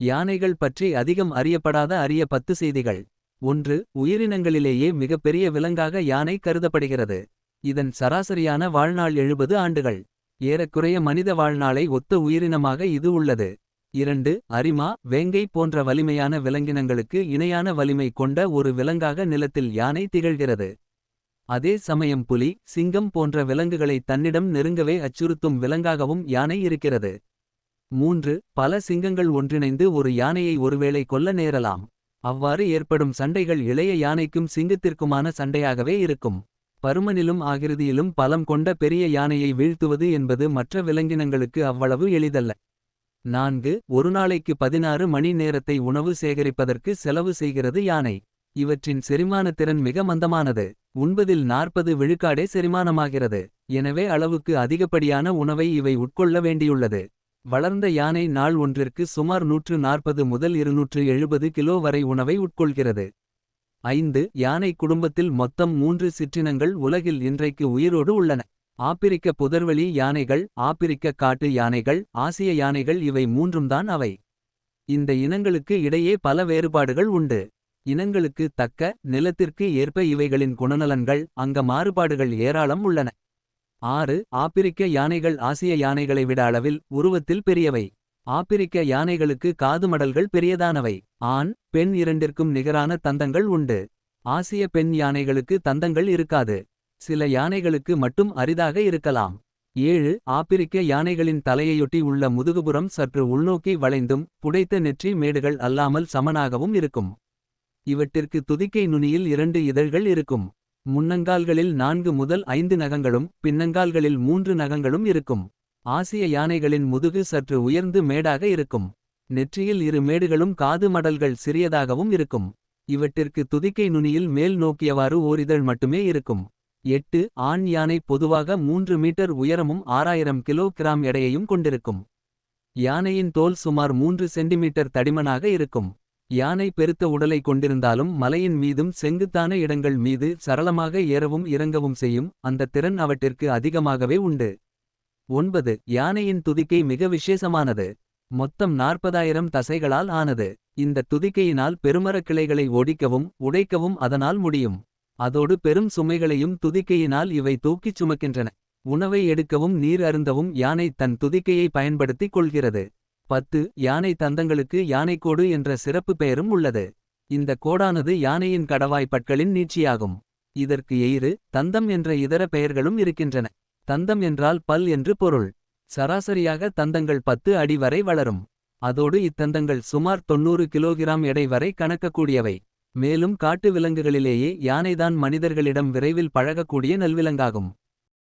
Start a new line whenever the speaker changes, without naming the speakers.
யானைகள் பற்றி அதிகம் அறியப்படாத அரிய பத்து செய்திகள். ஒன்று உயிரினங்களிலேயே மிகப்பெரிய விலங்காக யானை கருதப்படுகிறது. இதன் சராசரியான வாழ்நாள் எழுபது ஆண்டுகள். ஏறக்குறைய மனித வாழ்நாளை ஒத்த உயிரினமாக இது உள்ளது. இரண்டு அரிமா வேங்கை போன்ற வலிமையான விலங்கினங்களுக்கு இணையான வலிமை கொண்ட ஒரு விலங்காக நிலத்தில் யானை திகழ்கிறது. அதே சமயம் புலி சிங்கம் போன்ற விலங்குகளை தன்னிடம் நெருங்கவே அச்சுறுத்தும் விலங்காகவும் யானை இருக்கிறது. மூன்று பல சிங்கங்கள் ஒன்றிணைந்து ஒரு யானையை ஒருவேளை கொல்ல நேரலாம். அவ்வாறு ஏற்படும் சண்டைகள் இளைய யானைக்கும் சிங்கத்திற்குமான சண்டையாகவே இருக்கும். பருமனிலும் ஆகிருதியிலும் பலம் கொண்ட பெரிய யானையை வீழ்த்துவது என்பது மற்ற விலங்கினங்களுக்கு அவ்வளவு எளிதல்ல. நான்கு ஒரு நாளைக்கு பதினாறு மணி நேரத்தை உணவு சேகரிப்பதற்கு செலவு செய்கிறது யானை. இவற்றின் செரிமான திறன் மிக மந்தமானது. உண்பதில் நாற்பது விழுக்காடே செரிமானமாகிறது. எனவே அளவுக்கு அதிகப்படியான உணவை இவை உட்கொள்ள வேண்டியுள்ளது. வளர்ந்த யானை நாள் ஒன்றிற்கு சுமார் நூற்று நாற்பது முதல் இருநூற்று எழுபது கிலோ வரை உணவை உட்கொள்கிறது. ஐந்து யானை குடும்பத்தில் மொத்தம் மூன்று சிற்றினங்கள் உலகில் இன்றைக்கு உயிரோடு உள்ளன. ஆப்பிரிக்க புதர்வெளி யானைகள் ஆப்பிரிக்க காட்டு யானைகள் ஆசிய யானைகள் இவை மூன்றும்தான் அவை. இந்த இனங்களுக்கு இடையே பல வேறுபாடுகள் உண்டு. இனங்களுக்கு தக்க நிலத்திற்கு ஏற்ப இவைகளின் குணநலன்கள் அங்க மாறுபாடுகள் ஏராளம் உள்ளன. ஆறு ஆப்பிரிக்க யானைகள் ஆசிய யானைகளை விட அளவில் உருவத்தில் பெரியவை. ஆப்பிரிக்க யானைகளுக்கு காது மடல்கள் பெரியதானவை. ஆண் பெண் இரண்டிற்கும் நிகரான தந்தங்கள் உண்டு. ஆசிய பெண் யானைகளுக்கு தந்தங்கள் இருக்காது. சில யானைகளுக்கு மட்டும் அரிதாக இருக்கலாம். ஏழு ஆப்பிரிக்க யானைகளின் தலையையொட்டி உள்ள முதுகுபுறம் சற்று உள்நோக்கி வளைந்தும் புடைத்த நெற்றி மேடுகள் அல்லாமல் சமனாகவும் இருக்கும். இவற்றிற்கு துதிக்கை நுனியில் இரண்டு இதழ்கள் இருக்கும். முன்னங்கால்களில் நான்கு முதல் ஐந்து நகங்களும் பின்னங்கால்களில் மூன்று நகங்களும் இருக்கும். ஆசிய யானைகளின் முதுகு சற்று உயர்ந்து மேடாக இருக்கும். நெற்றியில் இரு மேடுகளும் காது மடல்கள் சிறியதாகவும் இருக்கும். இவற்றிற்கு துதிக்கை நுனியில் மேல் நோக்கியவாறு ஓரிதழ் மட்டுமே இருக்கும். எட்டு ஆண் யானை பொதுவாக மூன்று மீட்டர் உயரமும் ஆறாயிரம் கிலோ கிராம் எடையையும் கொண்டிருக்கும். யானையின் தோல் சுமார் மூன்று சென்டிமீட்டர் தடிமனாக இருக்கும். யானை பெருத்த உடலை கொண்டிருந்தாலும் மலையின் மீதும் செங்குத்தான இடங்கள் மீது சரளமாக ஏறவும் இறங்கவும் செய்யும் அந்த திறன் அவற்றிற்கு அதிகமாகவே உண்டு. ஒன்பது. யானையின் துதிக்கை மிக விசேஷமானது. மொத்தம் நாற்பதாயிரம் தசைகளால் ஆனது. இந்த துதிக்கையினால் பெருமரக் கிளைகளை ஒடிக்கவும் உடைக்கவும் அதனால் முடியும். அதோடு பெரும் சுமைகளையும் துதிக்கையினால் இவை தூக்கிச் சுமக்கின்றன. உணவை எடுக்கவும் நீர் அருந்தவும் யானை தன் துதிக்கையை பயன்படுத்திக் கொள்கிறது. பத்து யானை தந்தங்களுக்கு யானைக்கோடு என்ற சிறப்பு பெயரும் உள்ளது. இந்த கோடானது யானையின் கடவாய் நீட்சியாகும். இதற்கு எயிறு தந்தம் என்ற இதர பெயர்களும் இருக்கின்றன. தந்தம் என்றால் பல் என்று பொருள். சராசரியாக தந்தங்கள் பத்து அடி வரை வளரும். அதோடு இத்தந்தங்கள் சுமார் தொன்னூறு கிலோகிராம் எடை வரை கணக்கக்கூடியவை. மேலும் காட்டு விலங்குகளிலேயே யானைதான் மனிதர்களிடம் விரைவில் பழகக்கூடிய நல்விலங்காகும்.